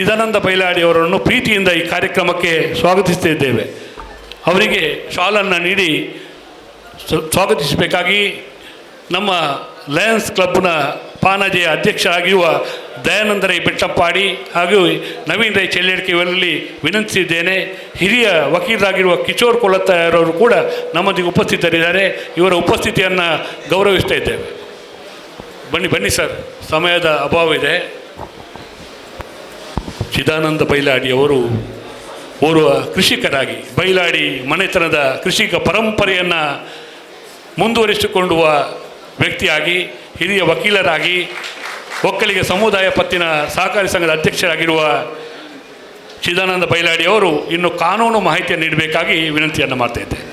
ಚಿದಾನಂದ ಬೈಲಾಡಿ ಅವರನ್ನು ಪ್ರೀತಿಯಿಂದ ಈ ಕಾರ್ಯಕ್ರಮಕ್ಕೆ ಸ್ವಾಗತಿಸುತ್ತಿದ್ದೇವೆ. ಅವರಿಗೆ ಶಾಲನ್ನು ನೀಡಿ ಸ್ವ- ಸ್ವಾಗತಿಸಬೇಕಾಗಿ ನಮ್ಮ ಲಯನ್ಸ್ ಕ್ಲಬ್ನ ಪಾನಜೆಯ ಅಧ್ಯಕ್ಷರಾಗಿರುವ ದಯಾನಂದ ರೈ ಬೆಟ್ಟಪ್ಪಾಡಿ ಹಾಗೂ ನವೀನ್ ರೈ ಚೆಲ್ಲೆಡ್ಕೆ ಇವರಲ್ಲಿ ವಿನಂತಿಸಿದ್ದೇನೆ. ಹಿರಿಯ ವಕೀಲರಾಗಿರುವ ಕಿಶೋರ್ ಕೊಲತ್ತಾರವರು ಕೂಡ ನಮ್ಮೊಂದಿಗೆ ಉಪಸ್ಥಿತರಿದ್ದಾರೆ. ಇವರ ಉಪಸ್ಥಿತಿಯನ್ನು ಗೌರವಿಸ್ತಾ ಇದ್ದೇವೆ. ಬನ್ನಿ ಬನ್ನಿ ಸರ್. ಸಮಯದ ಅಭಾವ ಇದೆ. ಚಿದಾನಂದ ಬೈಲಾಡಿಯವರು ಓರ್ವ ಕೃಷಿಕರಾಗಿ ಬೈಲಾಡಿ ಮನೆತನದ ಕೃಷಿಕ ಪರಂಪರೆಯನ್ನು ಮುಂದುವರಿಸಿಕೊಳ್ಳುವ ವ್ಯಕ್ತಿಯಾಗಿ, ಹಿರಿಯ ವಕೀಲರಾಗಿ, ಒಕ್ಕಲಿಗ ಸಮುದಾಯ ಪತ್ತಿನ ಸಹಕಾರಿ ಸಂಘದ ಅಧ್ಯಕ್ಷರಾಗಿರುವ ಚಿದಾನಂದ ಬೈಲಾಡಿ ಅವರು ಇನ್ನು ಕಾನೂನು ಮಾಹಿತಿಯನ್ನು ನೀಡಬೇಕಾಗಿ ವಿನಂತಿಯನ್ನು ಮಾಡ್ತಾ ಇದ್ದೇನೆ.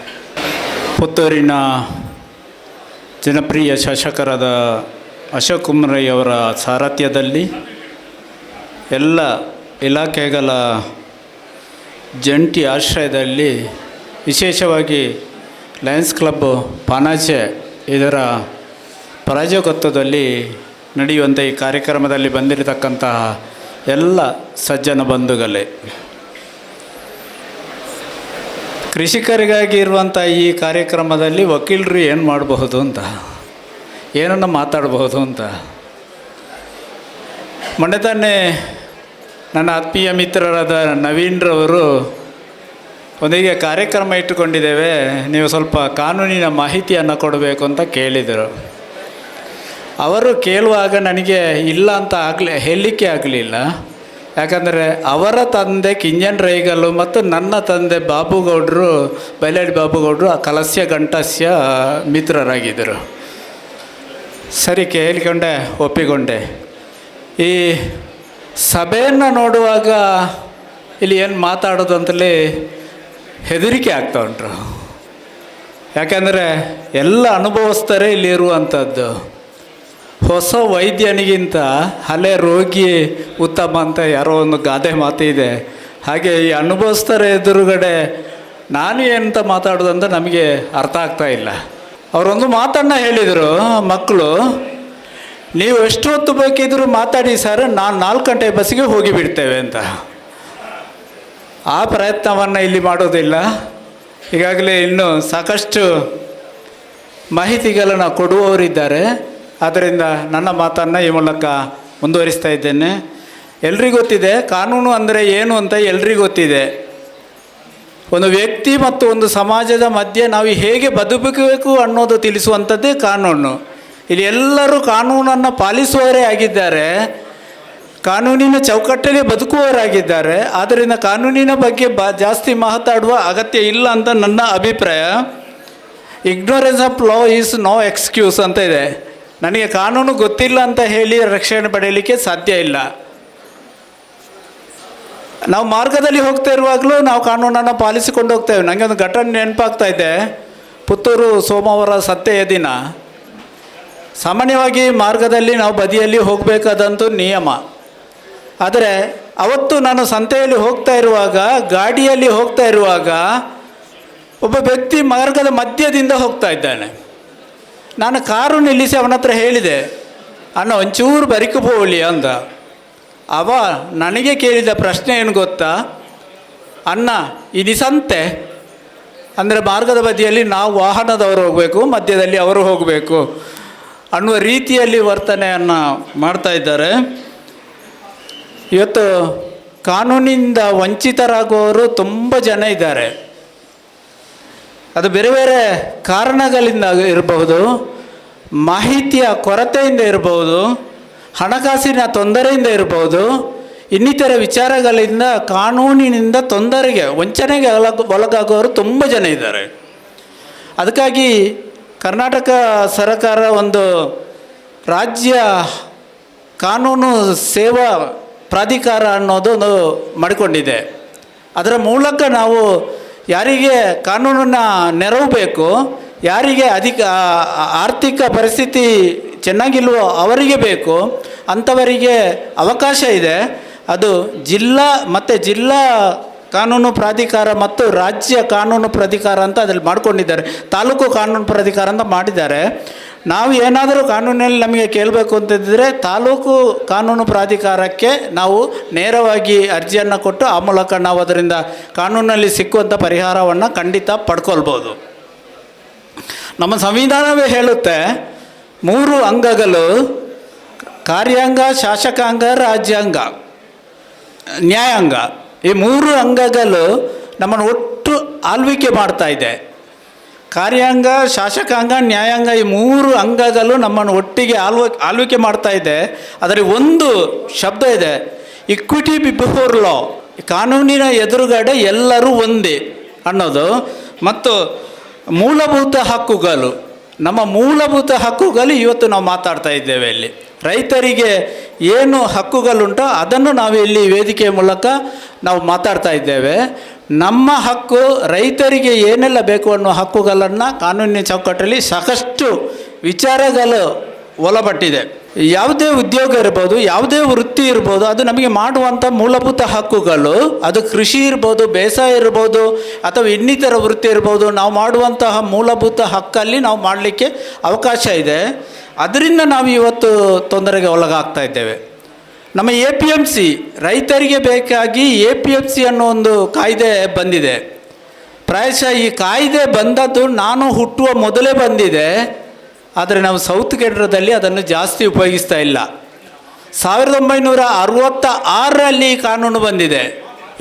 ಪುತ್ತೂರಿನ ಜನಪ್ರಿಯ ಶಾಸಕರಾದ ಅಶೋಕ್ ಕುಮಾರಯ್ಯವರ ಸಾರಥ್ಯದಲ್ಲಿ ಎಲ್ಲ ಇಲಾಖೆಗಳ ಜಂಟಿ ಆಶ್ರಯದಲ್ಲಿ ವಿಶೇಷವಾಗಿ ಲಯನ್ಸ್ ಕ್ಲಬ್ ಪಾನಾಚೆ ಇದರ ಪ್ರಾಯೋಜಕತ್ವದಲ್ಲಿ ನಡೆಯುವಂಥ ಈ ಕಾರ್ಯಕ್ರಮದಲ್ಲಿ ಬಂದಿರತಕ್ಕಂತಹ ಎಲ್ಲ ಸಜ್ಜನ ಬಂಧುಗಳೇ. ಕೃಷಿಕರಿಗಾಗಿ ಇರುವಂಥ ಈ ಕಾರ್ಯಕ್ರಮದಲ್ಲಿ ವಕೀಲರು ಏನು ಮಾಡಬಹುದು ಅಂತ, ಏನನ್ನು ಮಾತಾಡಬಹುದು ಅಂತ. ಮೊನ್ನೆ ತಾನೇ ನನ್ನ ಆತ್ಮೀಯ ಮಿತ್ರರಾದ ನವೀನ್ರವರು ಒಂದಿಗೆ ಕಾರ್ಯಕ್ರಮ ಇಟ್ಟುಕೊಂಡಿದ್ದೇವೆ. ನೀವು ಸ್ವಲ್ಪ ಕಾನೂನಿನ ಮಾಹಿತಿಯನ್ನು ಕೊಡಬೇಕು ಅಂತ ಕೇಳಿದರು. ಅವರು ಕೇಳುವಾಗ ನನಗೆ ಇಲ್ಲ ಅಂತ ಆಗಲಿ, ಹೇಳಲಿಕ್ಕೆ ಆಗಲಿಲ್ಲ. ಯಾಕಂದರೆ ಅವರ ತಂದೆ ಕಿಂಜನ್ ರೈಗಲು ಮತ್ತು ನನ್ನ ತಂದೆ ಬಾಬುಗೌಡರು, ಬೈಲಾಡಿ ಬಾಬುಗೌಡರು ಆ ಕಲಸ್ಯ ಗಂಟಸ್ಯ ಮಿತ್ರರಾಗಿದ್ದರು. ಸರಿ, ಕೇಳಿಕೊಂಡೆ, ಒಪ್ಪಿಕೊಂಡೆ. ಈ ಸಭೆಯನ್ನು ನೋಡುವಾಗ ಇಲ್ಲಿ ಏನು ಮಾತಾಡೋದು ಅಂತಲೇ ಹೆದರಿಕೆ ಆಗ್ತಾ ಉಂಟು. ಯಾಕೆಂದರೆ ಎಲ್ಲ ಅನುಭವಿಸ್ತಾರೆ ಇಲ್ಲಿ ಇರುವಂಥದ್ದು ಹೊಸ ವೈದ್ಯನಿಗಿಂತ ಹಳೆ ರೋಗಿ ಉತ್ತಮ ಅಂತ ಯಾರೋ ಒಂದು ಗಾದೆ ಮಾತಿದೆ ಹಾಗೆ ಈ ಅನುಭವಿಸ್ತಾರೆ ಎದುರುಗಡೆ ನಾನು ಏನಂತ ಮಾತಾಡೋದಂತ ನಮಗೆ ಅರ್ಥ ಆಗ್ತಾ ಇಲ್ಲ. ಅವರೊಂದು ಮಾತನ್ನು ಹೇಳಿದರು ಮಕ್ಕಳು ನೀವು ಎಷ್ಟು ಹೊತ್ತು ಬೇಕಿದ್ರು ಮಾತಾಡಿ ಸರ್, ನಾನು ನಾಲ್ಕು ಗಂಟೆ ಬಸ್ಸಿಗೆ ಹೋಗಿ ಬಿಡ್ತೇವೆ ಅಂತ. ಆ ಪ್ರಯತ್ನವನ್ನು ಇಲ್ಲಿ ಮಾಡೋದಿಲ್ಲ. ಈಗಾಗಲೇ ಇನ್ನು ಸಾಕಷ್ಟು ಮಾಹಿತಿಗಳನ್ನು ಕೊಡುವವರಿದ್ದಾರೆ. ಆದ್ದರಿಂದ ನನ್ನ ಮಾತನ್ನು ಈ ಮೂಲಕ ಮುಂದುವರಿಸ್ತಾ ಇದ್ದೇನೆ. ಎಲ್ರಿಗೂ ಗೊತ್ತಿದೆ, ಕಾನೂನು ಅಂದರೆ ಏನು ಅಂತ ಎಲ್ರಿಗೂ ಗೊತ್ತಿದೆ. ಒಂದು ವ್ಯಕ್ತಿ ಮತ್ತು ಒಂದು ಸಮಾಜದ ಮಧ್ಯೆ ನಾವು ಹೇಗೆ ಬದುಕಬೇಕು ಅನ್ನೋದು ತಿಳಿಸುವಂಥದ್ದೇ ಕಾನೂನು. ಇಲ್ಲಿ ಎಲ್ಲರೂ ಕಾನೂನನ್ನು ಪಾಲಿಸುವವರೇ ಆಗಿದ್ದಾರೆ. ಕಾನೂನಿನ ಚೌಕಟ್ಟಲ್ಲಿ ಬದುಕುವವರಾಗಿದ್ದಾರೆ. ಆದ್ದರಿಂದ ಕಾನೂನಿನ ಬಗ್ಗೆ ಬ, ಜಾಸ್ತಿ ಮಾತಾಡುವ ಅಗತ್ಯ ಇಲ್ಲ ಅಂತ ನನ್ನ ಅಭಿಪ್ರಾಯ. Ignorance of law is no excuse ಅಂತ ಇದೆ. ನನಗೆ ಕಾನೂನು ಗೊತ್ತಿಲ್ಲ ಅಂತ ಹೇಳಿ ರಕ್ಷಣೆ ಪಡೆಯಲಿಕ್ಕೆ ಸಾಧ್ಯ ಇಲ್ಲ. ನಾವು ಮಾರ್ಗದಲ್ಲಿ ಹೋಗ್ತಾ ಇರುವಾಗಲೂ ನಾವು ಕಾನೂನನ್ನು ಪಾಲಿಸಿಕೊಂಡು ಹೋಗ್ತೇವೆ ನನಗೆ ಒಂದು ಘಟನೆ ನೆನಪಾಗ್ತಾ ಇದೆ. ಪುತ್ತೂರು ಸೋಮವಾರ ಸತ್ತೆಯ ದಿನ. ಸಾಮಾನ್ಯವಾಗಿ ಮಾರ್ಗದಲ್ಲಿ ನಾವು ಬದಿಯಲ್ಲಿ ಹೋಗಬೇಕಾದಂಥ ನಿಯಮ. ಆದರೆ ಅವತ್ತು ನಾನು ಸಂತೆಯಲ್ಲಿ ಹೋಗ್ತಾ ಇರುವಾಗ, ಗಾಡಿಯಲ್ಲಿ ಹೋಗ್ತಾ ಇರುವಾಗ ಒಬ್ಬ ವ್ಯಕ್ತಿ ಮಾರ್ಗದ ಮಧ್ಯದಿಂದ ಹೋಗ್ತಾ ಇದ್ದಾನೆ. ನಾನು ಕಾರು ನಿಲ್ಲಿಸಿ ಅವನ ಹತ್ರ ಹೇಳಿದೆ, ಅಣ್ಣ, ಒಂಚೂರು ಬರಿಕು ಹೋಗಲಿ ಅಂದ. ಅವ ನನಗೆ ಕೇಳಿದ ಪ್ರಶ್ನೆ ಏನು ಗೊತ್ತಾ? ಅಣ್ಣ, ಇದು ಸಂತೆ. ಅಂದರೆ ಮಾರ್ಗದ ಬದಿಯಲ್ಲಿ ನಾವು ವಾಹನದವರು ಹೋಗಬೇಕು, ಮಧ್ಯದಲ್ಲಿ ಅವರು ಹೋಗಬೇಕು. ಅನ್ನುವ ರೀತಿಯಲ್ಲಿ ವರ್ತನೆಯನ್ನು ಮಾಡ್ತಾ ಇದ್ದಾರೆ. ಇವತ್ತು ಕಾನೂನಿಂದ ವಂಚಿತರಾಗುವವರು ತುಂಬ ಜನ ಇದ್ದಾರೆ. ಅದು ಬೇರೆ ಬೇರೆ ಕಾರಣಗಳಿಂದ ಇರಬಹುದು, ಮಾಹಿತಿಯ ಕೊರತೆಯಿಂದ ಇರಬಹುದು, ಹಣಕಾಸಿನ ತೊಂದರೆಯಿಂದ ಇರಬಹುದು, ಇನ್ನಿತರ ವಿಚಾರಗಳಿಂದ ಕಾನೂನಿನಿಂದ ತೊಂದರೆಗೆ, ವಂಚನೆಗೆ ಒಳಗ, ಒಳಗಾಗುವವರು ತುಂಬ ಜನ ಇದ್ದಾರೆ. ಅದಕ್ಕಾಗಿ ಕರ್ನಾಟಕ ಸರಕಾರ ಒಂದು ರಾಜ್ಯ ಕಾನೂನು ಸೇವಾ ಪ್ರಾಧಿಕಾರ ಅನ್ನೋದೊಂದು ಮಾಡಿಕೊಂಡಿದೆ. ಅದರ ಮೂಲಕ ನಾವು ಯಾರಿಗೆ ಕಾನೂನನ್ನು ನೆರವು ಬೇಕು ಯಾರಿಗೆ ಅಧಿಕ ಆರ್ಥಿಕ ಪರಿಸ್ಥಿತಿ ಚೆನ್ನಾಗಿಲ್ವೋ ಅವರಿಗೆ ಬೇಕು, ಅಂಥವರಿಗೆ ಅವಕಾಶ ಇದೆ. ಅದು ಜಿಲ್ಲಾ ಮತ್ತು ಜಿಲ್ಲಾ ಕಾನೂನು ಪ್ರಾಧಿಕಾರ ಮತ್ತು ರಾಜ್ಯ ಕಾನೂನು ಪ್ರಾಧಿಕಾರ ಅಂತ ಅದರಲ್ಲಿ ಮಾಡ್ಕೊಂಡಿದ್ದಾರೆ. ತಾಲೂಕು ಕಾನೂನು ಪ್ರಾಧಿಕಾರ ಅಂತ ಮಾಡಿದ್ದಾರೆ. ನಾವು ಏನಾದರೂ ಕಾನೂನಲ್ಲಿ ನಮಗೆ ಕೇಳಬೇಕು ಅಂತಿದ್ದರೆ ತಾಲೂಕು ಕಾನೂನು ಪ್ರಾಧಿಕಾರಕ್ಕೆ ನಾವು ನೇರವಾಗಿ ಅರ್ಜಿಯನ್ನು ಕೊಟ್ಟು ಆ ಮೂಲಕ ನಾವು ಅದರಿಂದ ಕಾನೂನಲ್ಲಿ ಸಿಕ್ಕುವಂಥ ಪರಿಹಾರವನ್ನು ಖಂಡಿತ ಪಡ್ಕೊಳ್ಬೋದು. ನಮ್ಮ ಸಂವಿಧಾನವೇ ಹೇಳುತ್ತೆ, ಮೂರು ಅಂಗಗಳು, ಕಾರ್ಯಾಂಗ, ಶಾಸಕಾಂಗ, ರಾಜ್ಯಾಂಗ, ನ್ಯಾಯಾಂಗ. ಈ ಮೂರು ಅಂಗಗಳು ನಮ್ಮನ್ನು ಒಟ್ಟು ಆಳ್ವಿಕೆ ಮಾಡ್ತಾ ಇದೆ. ಕಾರ್ಯಾಂಗ, ಶಾಸಕಾಂಗ, ನ್ಯಾಯಾಂಗ ಈ ಮೂರು ಅಂಗಗಳು ನಮ್ಮನ್ನು ಒಟ್ಟಿಗೆ ಆಳ್ವ, ಆಳ್ವಿಕೆ ಮಾಡ್ತಾ ಇದೆ. ಅದರಲ್ಲಿ ಒಂದು ಶಬ್ದ ಇದೆ ಇಕ್ವಿಟಿ ಬಿಫೋರ್ ಲಾ ಕಾನೂನಿನ ಎದುರುಗಡೆ ಎಲ್ಲರೂ ಒಂದೇ ಅನ್ನೋದು. ಮತ್ತು ಮೂಲಭೂತ ಹಕ್ಕುಗಳು. ನಮ್ಮ ಮೂಲಭೂತ ಹಕ್ಕುಗಳು ಇವತ್ತು ನಾವು ಮಾತಾಡ್ತಾ ಇದ್ದೇವೆ ಇಲ್ಲಿ. ರೈತರಿಗೆ ಏನು ಹಕ್ಕುಗಳುಂಟೋ ಅದನ್ನು ನಾವು ಇಲ್ಲಿ ವೇದಿಕೆಯ ಮೂಲಕ ನಾವು ಮಾತಾಡ್ತಾ ಇದ್ದೇವೆ. ನಮ್ಮ ಹಕ್ಕು, ರೈತರಿಗೆ ಏನೆಲ್ಲ ಬೇಕು ಅನ್ನೋ ಹಕ್ಕುಗಳನ್ನು ಕಾನೂನಿನ ಚೌಕಟ್ಟಲ್ಲಿ ಸಾಕಷ್ಟು ವಿಚಾರಗಳು ಒಳಪಟ್ಟಿದೆ ಯಾವುದೇ ಉದ್ಯೋಗ ಇರ್ಬೋದು, ಯಾವುದೇ ವೃತ್ತಿ ಇರ್ಬೋದು, ಅದು ನಮಗೆ ಮಾಡುವಂಥ ಮೂಲಭೂತ ಹಕ್ಕುಗಳು, ಅದು ಕೃಷಿ ಇರ್ಬೋದು, ಬೇಸಾಯ ಇರ್ಬೋದು, ಅಥವಾ ಇನ್ನಿತರ ವೃತ್ತಿ ಇರ್ಬೋದು, ನಾವು ಮಾಡುವಂತಹ ಮೂಲಭೂತ ಹಕ್ಕಲ್ಲಿ ನಾವು ಮಾಡಲಿಕ್ಕೆ ಅವಕಾಶ ಇದೆ. ಅದರಿಂದ ನಾವು ಇವತ್ತು ತೊಂದರೆಗೆ ಒಳಗಾಗ್ತಾ ಇದ್ದೇವೆ. ನಮ್ಮ ಎ ಪಿ ಎಂ ಸಿ, ರೈತರಿಗೆ ಬೇಕಾಗಿ ಎ ಪಿ ಎಂ ಸಿ ಅನ್ನೋ ಒಂದು ಕಾಯ್ದೆ ಬಂದಿದೆ. ಪ್ರಾಯಶಃ ಈ ಕಾಯ್ದೆ ಬಂದದ್ದು ನಾನು ಹುಟ್ಟುವ ಮೊದಲೇ ಬಂದಿದೆ. ಆದರೆ ನಾವು ಸೌತ್ ಕೇಂದ್ರದಲ್ಲಿ ಅದನ್ನು ಜಾಸ್ತಿ ಉಪಯೋಗಿಸ್ತಾ ಇಲ್ಲ. ಸಾವಿರದ ಒಂಬೈನೂರ ಅರವತ್ತ ಆರರಲ್ಲಿ ಕಾನೂನು ಬಂದಿದೆ.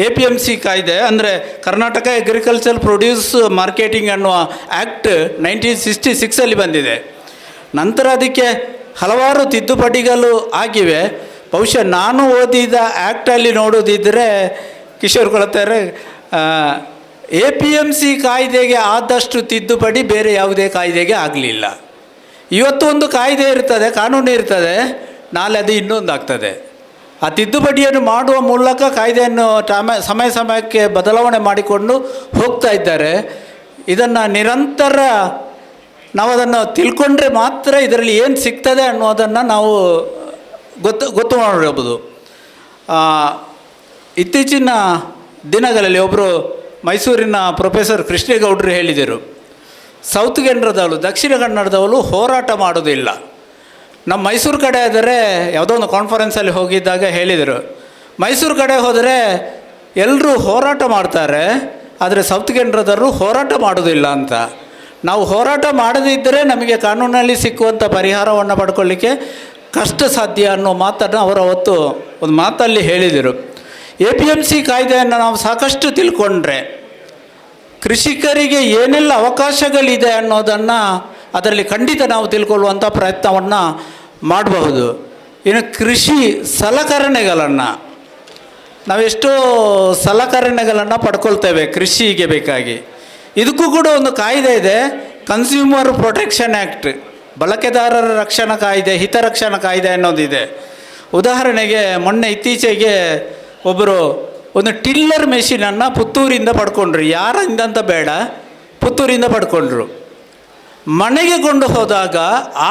ಎ ಪಿ ಎಂ ಸಿ ಕಾಯ್ದೆ ಅಂದರೆ ಕರ್ನಾಟಕ ಅಗ್ರಿಕಲ್ಚರ್ ಪ್ರೊಡ್ಯೂಸ್ ಮಾರ್ಕೆಟಿಂಗ್ ಅನ್ನುವ ಆ್ಯಕ್ಟ್ ನೈನ್ಟೀನ್ ಸಿಕ್ಸ್ಟಿ ಸಿಕ್ಸಲ್ಲಿ ಬಂದಿದೆ. ನಂತರ ಅದಕ್ಕೆ ಹಲವಾರು ತಿದ್ದುಪಡಿಗಳು ಆಗಿವೆ. ಬಹುಶಃ ನಾನು ಓದಿದ ಆ್ಯಕ್ಟಲ್ಲಿ ನೋಡೋದಿದ್ದರೆ ಕಿಶೋರ್ ಕೊಳತಾರೆ ಎ ಪಿ ಎಂ ಸಿ ಕಾಯ್ದೆಗೆ ಆದಷ್ಟು ತಿದ್ದುಪಡಿ ಬೇರೆ ಯಾವುದೇ ಕಾಯ್ದೆಗೆ ಆಗಲಿಲ್ಲ. ಇವತ್ತು ಒಂದು ಕಾಯ್ದೆ ಇರ್ತದೆ, ಕಾನೂನು ಇರ್ತದೆ, ನಾಳೆ ಅದು ಇನ್ನೊಂದು ಆಗ್ತದೆ. ಆ ತಿದ್ದುಪಡಿಯನ್ನು ಮಾಡುವ ಮೂಲಕ ಕಾಯ್ದೆಯನ್ನು ಟಮ, ಸಮಯ ಸಮಯಕ್ಕೆ ಬದಲಾವಣೆ ಮಾಡಿಕೊಂಡು ಹೋಗ್ತಾ ಇದ್ದಾರೆ. ಇದನ್ನು ನಿರಂತರ ನಾವು ಅದನ್ನು ತಿಳ್ಕೊಂಡ್ರೆ ಮಾತ್ರ ಇದರಲ್ಲಿ ಏನು ಸಿಗ್ತದೆ ಅನ್ನೋದನ್ನು ನಾವು ಗೊತ್ತು ಗೊತ್ತು ಮಾಡಿರ್ಬೋದು ಇತ್ತೀಚಿನ ದಿನಗಳಲ್ಲಿ ಒಬ್ಬರು ಮೈಸೂರಿನ ಪ್ರೊಫೆಸರ್ ಕೃಷ್ಣೇಗೌಡರು ಹೇಳಿದರು. ಸೌತ್ ಕೇಂದ್ರದವರು ದಕ್ಷಿಣ ಕನ್ನಡದವಳು ಹೋರಾಟ ಮಾಡೋದಿಲ್ಲ ನಮ್ಮ ಮೈಸೂರು ಕಡೆ ಆದರೆ ಯಾವುದೋ ಒಂದು ಕಾನ್ಫರೆನ್ಸಲ್ಲಿ ಹೋಗಿದ್ದಾಗ ಹೇಳಿದರು. ಮೈಸೂರು ಕಡೆ ಹೋದರೆ ಎಲ್ಲರೂ ಹೋರಾಟ ಮಾಡ್ತಾರೆ, ಆದರೆ ಸೌತ್ ಕೇಂದ್ರದವರು ಹೋರಾಟ ಮಾಡೋದಿಲ್ಲ ಅಂತ. ನಾವು ಹೋರಾಟ ಮಾಡದಿದ್ದರೆ ನಮಗೆ ಕಾನೂನಲ್ಲಿ ಸಿಕ್ಕುವಂಥ ಪರಿಹಾರವನ್ನು ಪಡ್ಕೊಳ್ಳಿಕ್ಕೆ ಕಷ್ಟ ಸಾಧ್ಯ ಅನ್ನೋ ಮಾತನ್ನು ಅವರು ಅವತ್ತು ಒಂದು ಮಾತಲ್ಲಿ ಹೇಳಿದರು. ಎ ಪಿ ಎಂ ಸಿ ಕಾಯ್ದೆಯನ್ನು ನಾವು ಸಾಕಷ್ಟು ತಿಳ್ಕೊಂಡ್ರೆ ಕೃಷಿಕರಿಗೆ ಏನೆಲ್ಲ ಅವಕಾಶಗಳಿದೆ ಅನ್ನೋದನ್ನು ಅದರಲ್ಲಿ ಖಂಡಿತ ನಾವು ತಿಳ್ಕೊಳ್ಳುವಂಥ ಪ್ರಯತ್ನವನ್ನು ಮಾಡಬಹುದು. ಇನ್ನು ಕೃಷಿ ಸಲಕರಣೆಗಳನ್ನು ನಾವೆಷ್ಟೋ ಸಲಕರಣೆಗಳನ್ನು ಪಡ್ಕೊಳ್ತೇವೆ ಕೃಷಿಗೆ ಬೇಕಾಗಿ. ಇದಕ್ಕೂ ಕೂಡ ಒಂದು ಕಾಯ್ದೆ ಇದೆ ಕನ್ಸ್ಯೂಮರ್ ಪ್ರೊಟೆಕ್ಷನ್ ಆ್ಯಕ್ಟ್ ಬಳಕೆದಾರರ ರಕ್ಷಣಾ ಕಾಯ್ದೆ, ಹಿತರಕ್ಷಣಾ ಕಾಯ್ದೆ ಅನ್ನೋದಿದೆ. ಉದಾಹರಣೆಗೆ ಮೊನ್ನೆ ಇತ್ತೀಚೆಗೆ ಒಬ್ಬರು ಒಂದು ಟಿಲ್ಲರ್ ಮೆಷಿನನ್ನು ಪುತ್ತೂರಿಂದ ಪಡ್ಕೊಂಡ್ರು. ಯಾರಿಂದ ಅಂತ ಬೇಡ, ಪುತ್ತೂರಿಂದ ಪಡ್ಕೊಂಡ್ರು. ಮನೆಗೆ ಕೊಂಡು ಹೋದಾಗ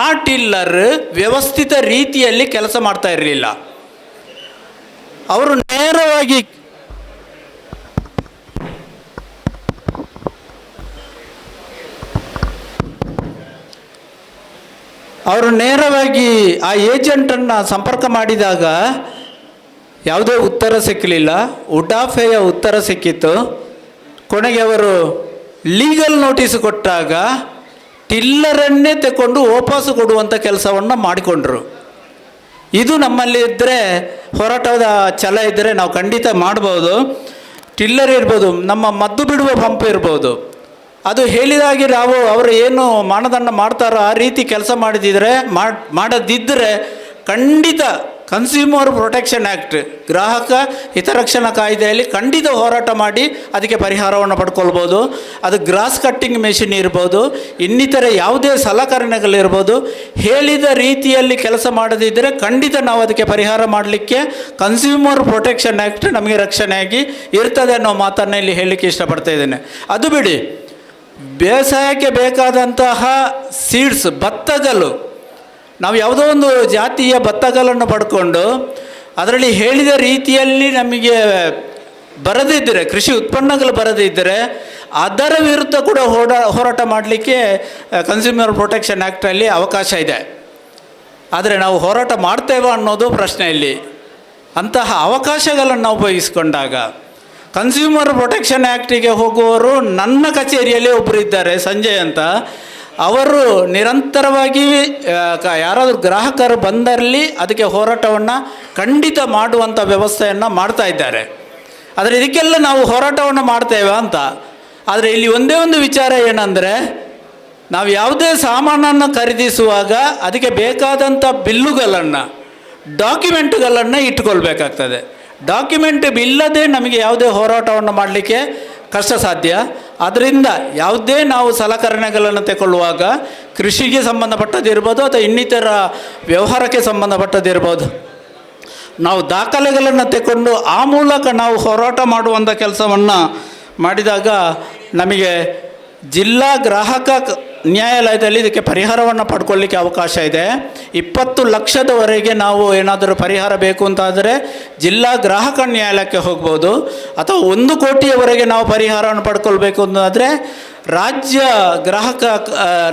ಆ ಟಿಲ್ಲರ್ ವ್ಯವಸ್ಥಿತ ರೀತಿಯಲ್ಲಿ ಕೆಲಸ ಮಾಡ್ತಾ ಇರಲಿಲ್ಲ. ಅವರು ನೇರವಾಗಿ ಅವರು ನೇರವಾಗಿ ಆ ಏಜೆಂಟನ್ನು ಸಂಪರ್ಕ ಮಾಡಿದಾಗ ಯಾವುದೇ ಉತ್ತರ ಸಿಕ್ಕಲಿಲ್ಲ ಉಡಾಫೆಯ ಉತ್ತರ ಸಿಕ್ಕಿತ್ತು ಕೊನೆಗೆ ಅವರು ಲೀಗಲ್ ನೋಟಿಸ್ ಕೊಟ್ಟಾಗ ಟಿಲ್ಲರನ್ನೇ ತಗೊಂಡು ವಾಪಸ್ಸು ಕೊಡುವಂಥ ಕೆಲಸವನ್ನು ಮಾಡಿಕೊಂಡ್ರು. ಇದು ನಮ್ಮಲ್ಲಿ ಇದ್ದರೆ ಹೋರಾಟದ ಛಲ ಇದ್ದರೆ ನಾವು ಖಂಡಿತ ಮಾಡ್ಬೋದು. ಟಿಲ್ಲರ್ ಇರ್ಬೋದು, ನಮ್ಮ ಮದ್ದು ಬಿಡುವ ಪಂಪ್ ಇರ್ಬೋದು. ಅದು ಹೇಳಿದಾಗೆ ನಾವು ಅವರು ಏನು ಮಾನದಂಡ ಮಾಡ್ತಾರೋ ಆ ರೀತಿ ಕೆಲಸ ಮಾಡಿದಿದ್ರೆ ಮಾಡ್ ಮಾಡದಿದ್ದರೆ ಖಂಡಿತ ಕನ್ಸ್ಯೂಮರ್ ಪ್ರೊಟೆಕ್ಷನ್ ಆ್ಯಕ್ಟ್ ಗ್ರಾಹಕ ಹಿತರಕ್ಷಣಾ ಕಾಯ್ದೆಯಲ್ಲಿ ಖಂಡಿತ ಹೋರಾಟ ಮಾಡಿ ಅದಕ್ಕೆ ಪರಿಹಾರವನ್ನು ಪಡ್ಕೊಳ್ಬೋದು. ಅದು ಗ್ರಾಸ್ ಕಟ್ಟಿಂಗ್ ಮೆಷಿನ್ ಇರ್ಬೋದು. ಇನ್ನಿತರ ಯಾವುದೇ ಸಲಕರಣೆಗಳಿರ್ಬೋದು ಹೇಳಿದ ರೀತಿಯಲ್ಲಿ ಕೆಲಸ ಮಾಡದಿದ್ದರೆ ಖಂಡಿತ ನಾವು ಅದಕ್ಕೆ ಪರಿಹಾರ ಮಾಡಲಿಕ್ಕೆ ಕನ್ಸ್ಯೂಮರ್ ಪ್ರೊಟೆಕ್ಷನ್ ಆ್ಯಕ್ಟ್ ನಮಗೆ ರಕ್ಷಣೆಯಾಗಿ ಇರ್ತದೆ ಅನ್ನೋ ಮಾತನ್ನು ಇಲ್ಲಿ ಹೇಳಲಿಕ್ಕೆ ಇಷ್ಟಪಡ್ತಾ ಇದ್ದೇನೆ. ಅದು ಬಿಡಿ, ಬೇಸಾಯಕ್ಕೆ ಬೇಕಾದಂತಹ ಸೀಡ್ಸ್ ಭತ್ತಗಳು ನಾವು ಯಾವುದೋ ಒಂದು ಜಾತಿಯ ಭತ್ತಗಳನ್ನು ಪಡ್ಕೊಂಡು ಅದರಲ್ಲಿ ಹೇಳಿದ ರೀತಿಯಲ್ಲಿ ನಮಗೆ ಬರದಿದ್ದರೆ, ಕೃಷಿ ಉತ್ಪನ್ನಗಳು ಬರದಿದ್ದರೆ ಅದರ ವಿರುದ್ಧ ಕೂಡ ಹೋಡ, ಹೋರಾಟ ಮಾಡಲಿಕ್ಕೆ ಕನ್ಸ್ಯೂಮರ್ ಪ್ರೊಟೆಕ್ಷನ್ ಆ್ಯಕ್ಟಲ್ಲಿ ಅವಕಾಶ ಇದೆ. ಆದರೆ ನಾವು ಹೋರಾಟ ಮಾಡ್ತೇವೆ ಅನ್ನೋದು ಪ್ರಶ್ನೆ ಇಲ್ಲಿ. ಅಂತಹ ಅವಕಾಶಗಳನ್ನು ನಾವು ಉಪಯೋಗಿಸ್ಕೊಂಡಾಗ ಕನ್ಸ್ಯೂಮರ್ ಪ್ರೊಟೆಕ್ಷನ್ ಆ್ಯಕ್ಟಿಗೆ ಹೋಗುವವರು ನನ್ನ ಕಚೇರಿಯಲ್ಲಿ ಒಬ್ಬರು ಇದ್ದಾರೆ, ಸಂಜಯ್ ಅಂತ. ಅವರು ನಿರಂತರವಾಗಿ ಯಾರಾದರೂ ಗ್ರಾಹಕರು ಬಂದರಲ್ಲಿ ಅದಕ್ಕೆ ಹೋರಾಟವನ್ನು ಖಂಡಿತ ಮಾಡುವಂಥ ವ್ಯವಸ್ಥೆಯನ್ನು ಮಾಡ್ತಾ ಇದ್ದಾರೆ. ಆದರೆ ಇದಕ್ಕೆಲ್ಲ ನಾವು ಹೋರಾಟವನ್ನು ಮಾಡ್ತೇವೆ ಅಂತ. ಆದರೆ ಇಲ್ಲಿ ಒಂದೇ ಒಂದು ವಿಚಾರ ಏನಂದರೆ, ನಾವು ಯಾವುದೇ ಸಾಮಾನನ್ನು ಖರೀದಿಸುವಾಗ ಅದಕ್ಕೆ ಬೇಕಾದಂಥ ಬಿಲ್ಲುಗಳನ್ನು, ಡಾಕ್ಯುಮೆಂಟ್ಗಳನ್ನು ಇಟ್ಕೊಳ್ಬೇಕಾಗ್ತದೆ. ಡಾಕ್ಯುಮೆಂಟ್ ಇಲ್ಲದೆ ನಮಗೆ ಯಾವುದೇ ಹೋರಾಟವನ್ನು ಮಾಡಲಿಕ್ಕೆ ಕಷ್ಟ ಸಾಧ್ಯ ಅದರಿಂದ ಯಾವುದೇ ನಾವು ಸಲಕರಣೆಗಳನ್ನು ತಗೊಳ್ಳುವಾಗ ಕೃಷಿಗೆ ಸಂಬಂಧಪಟ್ಟದಿರ್ಬೋದು ಅಥವಾ ಇನ್ನಿತರ ವ್ಯವಹಾರಕ್ಕೆ ಸಂಬಂಧಪಟ್ಟದಿರ್ಬೋದು ನಾವು ದಾಖಲೆಗಳನ್ನು ತಗೊಂಡು ಆ ಮೂಲಕ ನಾವು ಹೋರಾಟ ಮಾಡುವಂಥ ಕೆಲಸವನ್ನು ಮಾಡಿದಾಗ ನಮಗೆ ಜಿಲ್ಲಾ ಗ್ರಾಹಕ ನ್ಯಾಯಾಲಯದಲ್ಲಿ ಇದಕ್ಕೆ ಪರಿಹಾರವನ್ನು ಪಡ್ಕೊಳ್ಳಿಕ್ಕೆ ಅವಕಾಶ ಇದೆ. ಇಪ್ಪತ್ತು ಲಕ್ಷದವರೆಗೆ ನಾವು ಏನಾದರೂ ಪರಿಹಾರ ಬೇಕು ಅಂತಾದರೆ ಜಿಲ್ಲಾ ಗ್ರಾಹಕ ನ್ಯಾಯಾಲಯಕ್ಕೆ ಹೋಗ್ಬೋದು. ಅಥವಾ ಒಂದು ಕೋಟಿಯವರೆಗೆ ನಾವು ಪರಿಹಾರವನ್ನು ಪಡ್ಕೊಳ್ಬೇಕು ಅಂತಾದರೆ ರಾಜ್ಯ ಗ್ರಾಹಕ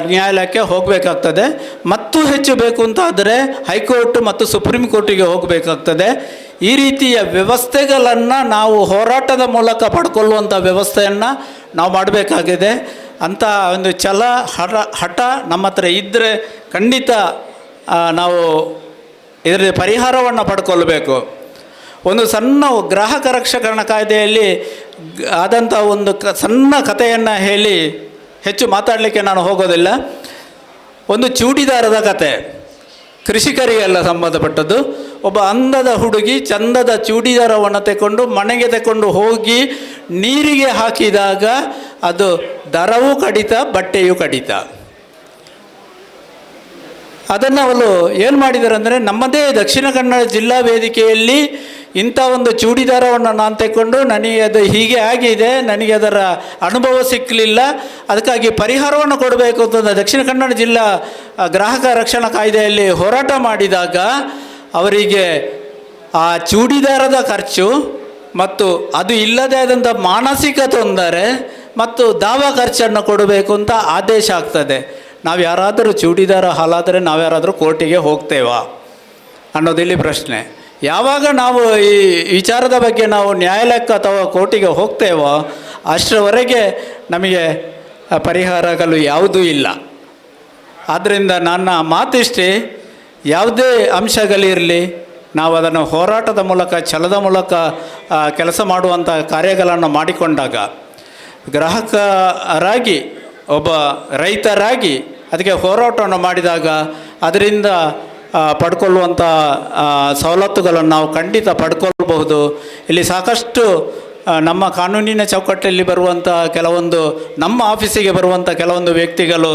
ನ್ಯಾಯಾಲಯಕ್ಕೆ ಹೋಗಬೇಕಾಗ್ತದೆ. ಮತ್ತು ಹೆಚ್ಚು ಬೇಕು ಅಂತಾದರೆ ಹೈಕೋರ್ಟ್ ಮತ್ತು ಸುಪ್ರೀಂ ಕೋರ್ಟಿಗೆ ಹೋಗಬೇಕಾಗ್ತದೆ. ಈ ರೀತಿಯ ವ್ಯವಸ್ಥೆಗಳನ್ನು ನಾವು ಹೋರಾಟದ ಮೂಲಕ ಪಡ್ಕೊಳ್ಳುವಂಥ ವ್ಯವಸ್ಥೆಯನ್ನು ನಾವು ಮಾಡಬೇಕಾಗಿದೆ. ಅಂಥ ಒಂದು ಛಲ ಹಠ ಹಠ ನಮ್ಮ ಹತ್ರ ಇದ್ದರೆ ಖಂಡಿತ ನಾವು ಇದರ ಪರಿಹಾರವನ್ನು ಪಡ್ಕೊಳ್ಬೇಕು. ಒಂದು ಸಣ್ಣ ಗ್ರಾಹಕ ರಕ್ಷಕರಣ ಕಾಯ್ದೆಯಲ್ಲಿ ಆದಂಥ ಒಂದು ಕ, ಸಣ್ಣ ಕಥೆಯನ್ನು ಹೇಳಿ ಹೆಚ್ಚು ಮಾತಾಡಲಿಕ್ಕೆ ನಾನು ಹೋಗೋದಿಲ್ಲ. ಒಂದು ಚೂಡಿದಾರದ ಕತೆ. ಕೃಷಿಕರಿಗೆಲ್ಲ ಸಂಬಂಧಪಟ್ಟದ್ದು. ಒಬ್ಬ ಅಂದದ ಹುಡುಗಿ ಚಂದದ ಚೂಡಿದಾರವನ್ನು ತೆಕೊಂಡು ಮನೆಗೆ ತೆಕೊಂಡು ಹೋಗಿ ನೀರಿಗೆ ಹಾಕಿದಾಗ ಅದು ದರವೂ ಕಡಿತ, ಬಟ್ಟೆಯೂ ಕಡಿತ. ಅದನ್ನು ಅವಳು ಏನು ಮಾಡಿದ್ದಾರೆ ಅಂದರೆ ನಮ್ಮದೇ ದಕ್ಷಿಣ ಕನ್ನಡ ಜಿಲ್ಲಾ ವೇದಿಕೆಯಲ್ಲಿ ಇಂಥ ಒಂದು ಚೂಡಿದಾರವನ್ನು ನಾನು ತೆಕ್ಕೊಂಡು ನನಗೆ ಅದು ಹೀಗೆ ಆಗಿದೆ, ನನಗೆ ಅದರ ಅನುಭವ ಸಿಕ್ಕಲಿಲ್ಲ ಅದಕ್ಕಾಗಿ ಪರಿಹಾರವನ್ನು ಕೊಡಬೇಕು ಅಂತ ದಕ್ಷಿಣ ಕನ್ನಡ ಜಿಲ್ಲಾ ಗ್ರಾಹಕ ರಕ್ಷಣಾ ಕಾಯ್ದೆಯಲ್ಲಿ ಹೋರಾಟ ಮಾಡಿದಾಗ ಅವರಿಗೆ ಆ ಚೂಡಿದಾರದ ಖರ್ಚು ಮತ್ತು ಅದು ಇಲ್ಲದೇ ಆದಂಥ ಮಾನಸಿಕ ತೊಂದರೆ ಮತ್ತು ದಾವಾ ಖರ್ಚನ್ನು ಕೊಡಬೇಕು ಅಂತ ಆದೇಶ ಆಗ್ತದೆ. ನಾವು ಯಾರಾದರೂ ಚೂಡಿದಾರ ಹಾಲಾದರೆ ನಾವು ಯಾರಾದರೂ ಕೋರ್ಟಿಗೆ ಹೋಗ್ತೇವಾ? ಅನ್ನೋದಿಲ್ಲಿ ಪ್ರಶ್ನೆ. ಯಾವಾಗ ನಾವು ಈ ವಿಚಾರದ ಬಗ್ಗೆ ನಾವು ನ್ಯಾಯಾಲಯಕ್ಕೆ ಅಥವಾ ಕೋರ್ಟಿಗೆ ಹೋಗ್ತೇವೋ, ಅಷ್ಟರವರೆಗೆ ನಮಗೆ ಪರಿಹಾರಗಳು ಯಾವುದೂ ಇಲ್ಲ. ಆದ್ದರಿಂದ ನನ್ನ ಮಾತಿಷ್ಟೇ, ಯಾವುದೇ ಅಂಶಗಳಿರಲಿ, ನಾವು ಅದನ್ನು ಹೋರಾಟದ ಮೂಲಕ, ಛಲದ ಮೂಲಕ ಕೆಲಸ ಮಾಡುವಂಥ ಕಾರ್ಯಗಳನ್ನು ಮಾಡಿಕೊಂಡಾಗ ಗ್ರಾಹಕರಾಗಿ, ಒಬ್ಬ ರೈತರಾಗಿ ಅದಕ್ಕೆ ಹೋರಾಟವನ್ನು ಮಾಡಿದಾಗ ಅದರಿಂದ ಪಡ್ಕೊಳ್ಳುವಂಥ ಸವಲತ್ತುಗಳನ್ನು ನಾವು ಖಂಡಿತ ಪಡ್ಕೊಳ್ಬಹುದು. ಇಲ್ಲಿ ಸಾಕಷ್ಟು ನಮ್ಮ ಕಾನೂನಿನ ಚೌಕಟ್ಟಲ್ಲಿ ಬರುವಂಥ ಕೆಲವೊಂದು, ನಮ್ಮ ಆಫೀಸಿಗೆ ಬರುವಂಥ ಕೆಲವೊಂದು ವ್ಯಕ್ತಿಗಳು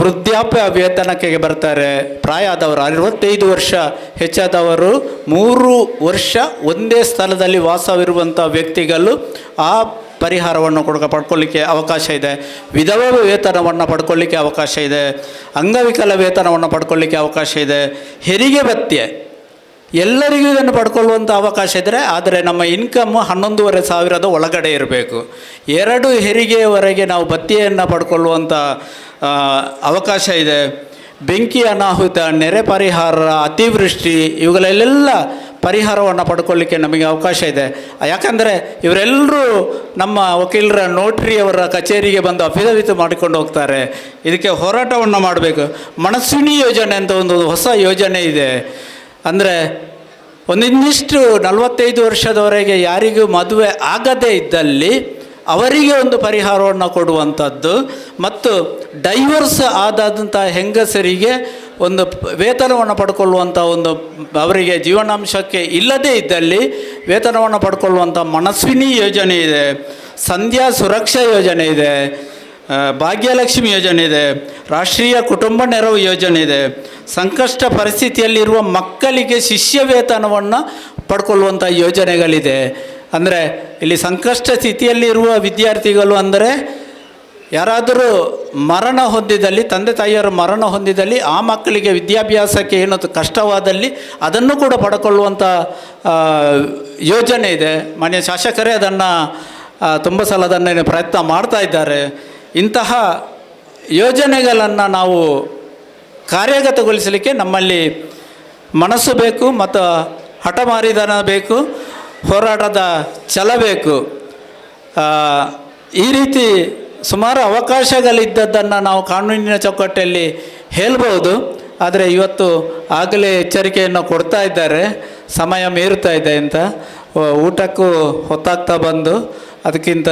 ವೃದ್ಧಾಪ್ಯ ವೇತನಕ್ಕೆ ಬರ್ತಾರೆ. ಪ್ರಾಯ ಆದವರು ಅರವತ್ತೈದು ವರ್ಷ, ಹೆಚ್ಚಾದವರು ಮೂರು ವರ್ಷ ಒಂದೇ ಸ್ಥಳದಲ್ಲಿ ವಾಸವಿರುವಂಥ ವ್ಯಕ್ತಿಗಳು ಆ ಪರಿಹಾರವನ್ನು ಕೊಡ ಪಡ್ಕೊಳ್ಳಿಕ್ಕೆ ಅವಕಾಶ ಇದೆ. ವಿಧವಾ ವೇತನವನ್ನು ಪಡ್ಕೊಳ್ಳಿಕ್ಕೆ ಅವಕಾಶ ಇದೆ. ಅಂಗವಿಕಲ ವೇತನವನ್ನು ಪಡ್ಕೊಳ್ಳಿಕ್ಕೆ ಅವಕಾಶ ಇದೆ. ಹೆರಿಗೆ ಭತ್ಯೆ. ಎಲ್ಲರಿಗೂ ಇದನ್ನು ಪಡ್ಕೊಳ್ಳುವಂಥ ಅವಕಾಶ ಇದ್ದರೆ ಆದರೆ ನಮ್ಮ ಇನ್ಕಮ್ ಹನ್ನೊಂದೂವರೆ ಸಾವಿರದ ಒಳಗಡೆ ಇರಬೇಕು. ಎರಡು ಹೆರಿಗೆಯವರೆಗೆ ನಾವು ಭತ್ಯೆಯನ್ನು ಪಡ್ಕೊಳ್ಳುವಂಥ ಅವಕಾಶ ಇದೆ. ಬೆಂಕಿ, ಅನಾಹುತ, ನೆರೆ ಪರಿಹಾರ, ಅತಿವೃಷ್ಟಿ, ಇವುಗಳಲ್ಲೆಲ್ಲ ಪರಿಹಾರವನ್ನು ಪಡ್ಕೊಳ್ಳಿಕ್ಕೆ ನಮಗೆ ಅವಕಾಶ ಇದೆ. ಯಾಕಂದರೆ ಇವರೆಲ್ಲರೂ ನಮ್ಮ ವಕೀಲರ ನೋಟ್ರಿಯವರ ಕಚೇರಿಗೆ ಬಂದು ಅಫಿದವಿತ ಮಾಡಿಕೊಂಡು ಹೋಗ್ತಾರೆ. ಇದಕ್ಕೆ ಹೋರಾಟವನ್ನು ಮಾಡಬೇಕು. ಮನಸ್ವಿನಿ ಯೋಜನೆ ಅಂತ ಒಂದು ಹೊಸ ಯೋಜನೆ ಇದೆ. ಅಂದರೆ ಒಂದಿಷ್ಟು ನಲವತ್ತೈದು ವರ್ಷದವರೆಗೆ ಯಾರಿಗೂ ಮದುವೆ ಆಗದೇ ಇದ್ದಲ್ಲಿ ಅವರಿಗೆ ಒಂದು ಪರಿಹಾರವನ್ನು ಕೊಡುವಂಥದ್ದು ಮತ್ತು ಡೈವರ್ಸ್ ಆದಂಥ ಹೆಂಗಸರಿಗೆ ಒಂದು ವೇತನವನ್ನು ಪಡ್ಕೊಳ್ಳುವಂಥ ಒಂದು ಅವರಿಗೆ ಜೀವನಾಂಶಕ್ಕೆ ಇಲ್ಲದೇ ಇದ್ದಲ್ಲಿ ವೇತನವನ್ನು ಪಡ್ಕೊಳ್ಳುವಂಥ ಮನಸ್ವಿನಿ ಯೋಜನೆ ಇದೆ. ಸಂಧ್ಯಾ ಸುರಕ್ಷಾ ಯೋಜನೆ ಇದೆ. ಭಾಗ್ಯಲಕ್ಷ್ಮಿ ಯೋಜನೆ ಇದೆ. ರಾಷ್ಟ್ರೀಯ ಕುಟುಂಬ ನೆರವು ಯೋಜನೆ ಇದೆ. ಸಂಕಷ್ಟ ಪರಿಸ್ಥಿತಿಯಲ್ಲಿರುವ ಮಕ್ಕಳಿಗೆ ಶಿಷ್ಯ ವೇತನವನ್ನು ಪಡ್ಕೊಳ್ಳುವಂಥ ಯೋಜನೆಗಳಿದೆ. ಅಂದರೆ ಇಲ್ಲಿ ಸಂಕಷ್ಟ ಸ್ಥಿತಿಯಲ್ಲಿರುವ ವಿದ್ಯಾರ್ಥಿಗಳು ಅಂದರೆ ಯಾರಾದರೂ ಮರಣ ಹೊಂದಿದಲ್ಲಿ, ತಂದೆ ತಾಯಿಯರು ಮರಣ ಹೊಂದಿದಲ್ಲಿ ಆ ಮಕ್ಕಳಿಗೆ ವಿದ್ಯಾಭ್ಯಾಸಕ್ಕೆ ಏನು ಕಷ್ಟವಾದಲ್ಲಿ ಅದನ್ನು ಕೂಡ ಪಡ್ಕೊಳ್ಳುವಂಥ ಯೋಜನೆ ಇದೆ. ಮಾನ್ಯ ಶಾಸಕರೇ, ಅದನ್ನು ತುಂಬ ಸಲ ಅದನ್ನು ಪ್ರಯತ್ನ ಮಾಡ್ತಾ ಇದ್ದಾರೆ. ಇಂತಹ ಯೋಜನೆಗಳನ್ನು ನಾವು ಕಾರ್ಯಗತಗೊಳಿಸಲಿಕ್ಕೆ ನಮ್ಮಲ್ಲಿ ಮನಸ್ಸು ಬೇಕು, ಮತ್ತು ಹಠಮಾರಿದನ ಬೇಕು. ಹೋರಾಟದ ಛಲ ಬೇಕು. ಆ, ಈ ರೀತಿ ಸುಮಾರು ಅವಕಾಶಗಳಿದ್ದದ್ದನ್ನು ನಾವು ಕಾನೂನಿನ ಚೌಕಟ್ಟಲ್ಲಿ ಹೇಳ್ಬೋದು. ಆದರೆ ಇವತ್ತು ಆಗಲೇ ಎಚ್ಚರಿಕೆಯನ್ನು ಕೊಡ್ತಾ ಇದ್ದಾರೆ. ಸಮಯ ಮೀರುತ್ತಾ ಇದೆ ಅಂತ. ಊಟಕ್ಕೂ ಹೊತ್ತಾಗ್ತಾ ಬಂದು ಅದಕ್ಕಿಂತ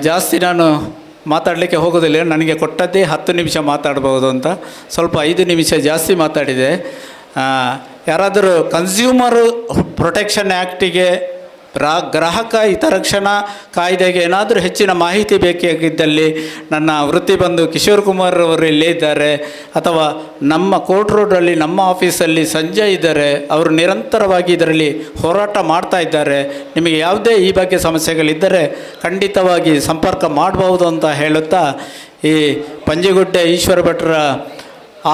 ಜಾಸ್ತಿ ನಾನು ಮಾತಾಡಲಿಕ್ಕೆ ಹೋಗೋದಿಲ್ಲ. ನನಗೆ ಕೊಟ್ಟದ್ದೇ ಹತ್ತು ನಿಮಿಷ ಮಾತಾಡ್ಬೋದು ಅಂತ. ಸ್ವಲ್ಪ ಐದು ನಿಮಿಷ ಜಾಸ್ತಿ ಮಾತಾಡಿದೆ. ಯಾರಾದರೂ ಕನ್ಸ್ಯೂಮರ್ ಪ್ರೊಟೆಕ್ಷನ್ ಆ್ಯಕ್ಟಿಗೆ ರಾ, ಗ್ರಾಹಕ ಹಿತರಕ್ಷಣಾ ಕಾಯ್ದೆಗೆ ಏನಾದರೂ ಹೆಚ್ಚಿನ ಮಾಹಿತಿ ಬೇಕಾಗಿದ್ದಲ್ಲಿ ನನ್ನ ವೃತ್ತಿ ಬಂದು ಕಿಶೋರ್ ಕುಮಾರ್ ಅವರು ಇಲ್ಲೇ ಇದ್ದಾರೆ, ಅಥವಾ ನಮ್ಮ ಕೋರ್ಟ್ ರೋಡಲ್ಲಿ, ನಮ್ಮ ಆಫೀಸಲ್ಲಿ ಸಂಜಯ್ ಇದ್ದಾರೆ ಅವರು ನಿರಂತರವಾಗಿ ಇದರಲ್ಲಿ ಹೋರಾಟ ಮಾಡ್ತಾ ಇದ್ದಾರೆ. ನಿಮಗೆ ಯಾವುದೇ ಈ ಬಗ್ಗೆ ಸಮಸ್ಯೆಗಳಿದ್ದರೆ ಖಂಡಿತವಾಗಿ ಸಂಪರ್ಕ ಮಾಡಬಹುದು ಅಂತ ಹೇಳುತ್ತಾ, ಈ ಪಂಜಿಗುಡ್ಡೆ ಈಶ್ವರ ಭಟ್ರ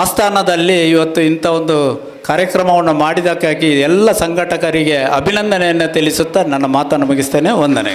ಆಸ್ಥಾನದಲ್ಲಿ ಇವತ್ತು ಇಂಥ ಒಂದು ಕಾರ್ಯಕ್ರಮವನ್ನು ಮಾಡಿದ್ದಕ್ಕಾಗಿ ಎಲ್ಲ ಸಂಘಟಕರಿಗೆ ಅಭಿನಂದನೆಯನ್ನು ತಿಳಿಸುತ್ತಾ ನನ್ನ ಮಾತನ್ನು ಮುಗಿಸ್ತೇನೆ. ವಂದನೆ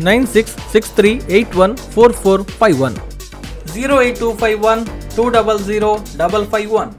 9663814451 08251 200551